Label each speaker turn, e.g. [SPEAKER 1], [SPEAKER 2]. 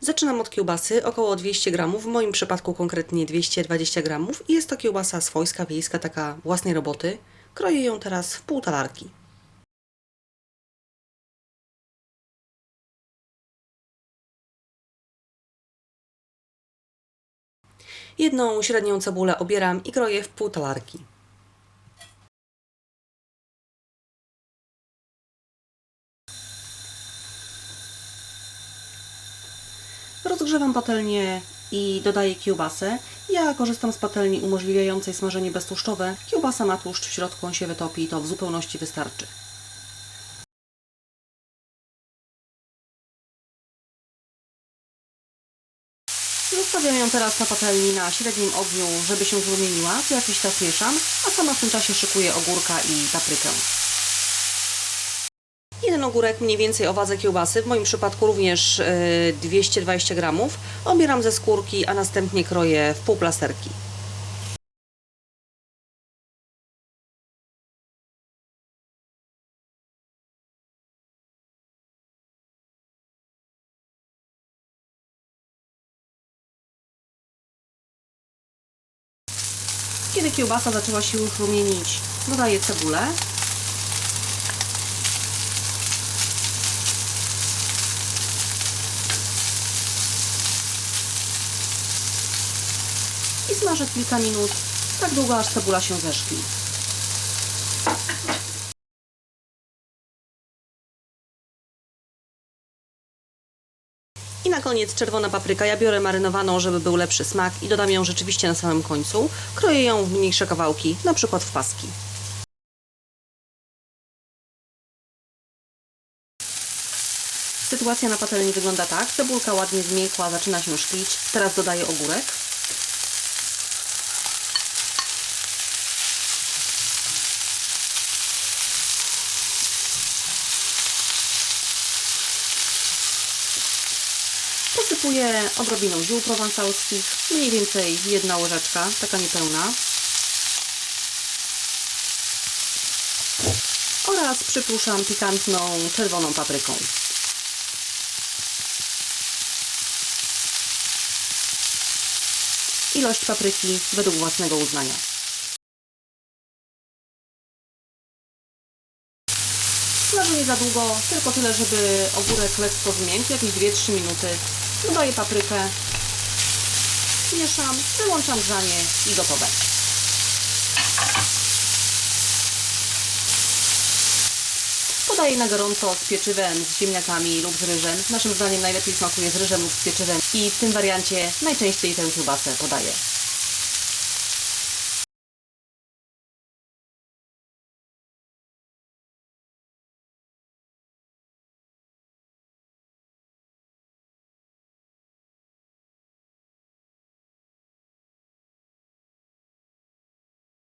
[SPEAKER 1] Zaczynam od kiełbasy, około 200 gramów, w moim przypadku konkretnie 220 gramów i jest to kiełbasa swojska, wiejska, taka własnej roboty. Kroję ją teraz w pół talarki. Jedną średnią cebulę obieram i kroję w pół talarki. Rozgrzewam patelnię i dodaję kiełbasę. Ja korzystam z patelni umożliwiającej smażenie beztłuszczowe. Kiełbasa ma tłuszcz w środku, on się wytopi i to w zupełności wystarczy. Zostawiam ją teraz na patelni na średnim ogniu, żeby się zrumieniła. Co jakiś czas mieszam, a sama w tym czasie szykuję ogórka i paprykę. Ogórek, mniej więcej o wadze kiełbasy, w moim przypadku również y, 220 gramów. Obieram ze skórki, a następnie kroję w pół plasterki. Kiedy kiełbasa zaczęła się już rumienić, dodaję cebulę. I smażę kilka minut, tak długo aż cebula się zeszkli. I na koniec czerwona papryka. Ja biorę marynowaną, żeby był lepszy smak i dodam ją rzeczywiście na samym końcu. Kroję ją w mniejsze kawałki, na przykład w paski. Sytuacja na patelni wygląda tak. Cebulka ładnie zmiękła, zaczyna się szklić. Teraz dodaję ogórek. Posypuję odrobiną ziół prowansalskich, mniej więcej jedna łyżeczka, taka niepełna. Oraz przypruszam pikantną czerwoną papryką. Ilość papryki według własnego uznania. Smażę nie za długo, tylko tyle, żeby ogórek lekko zmiękł, jakieś 2-3 minuty. Dodaję paprykę, mieszam, wyłączam grzanie i gotowe. Podaję na gorąco z pieczywem, z ziemniakami lub z ryżem. Naszym zdaniem najlepiej smakuje z ryżem lub z pieczywem i w tym wariancie najczęściej tę kiełbasę podaję.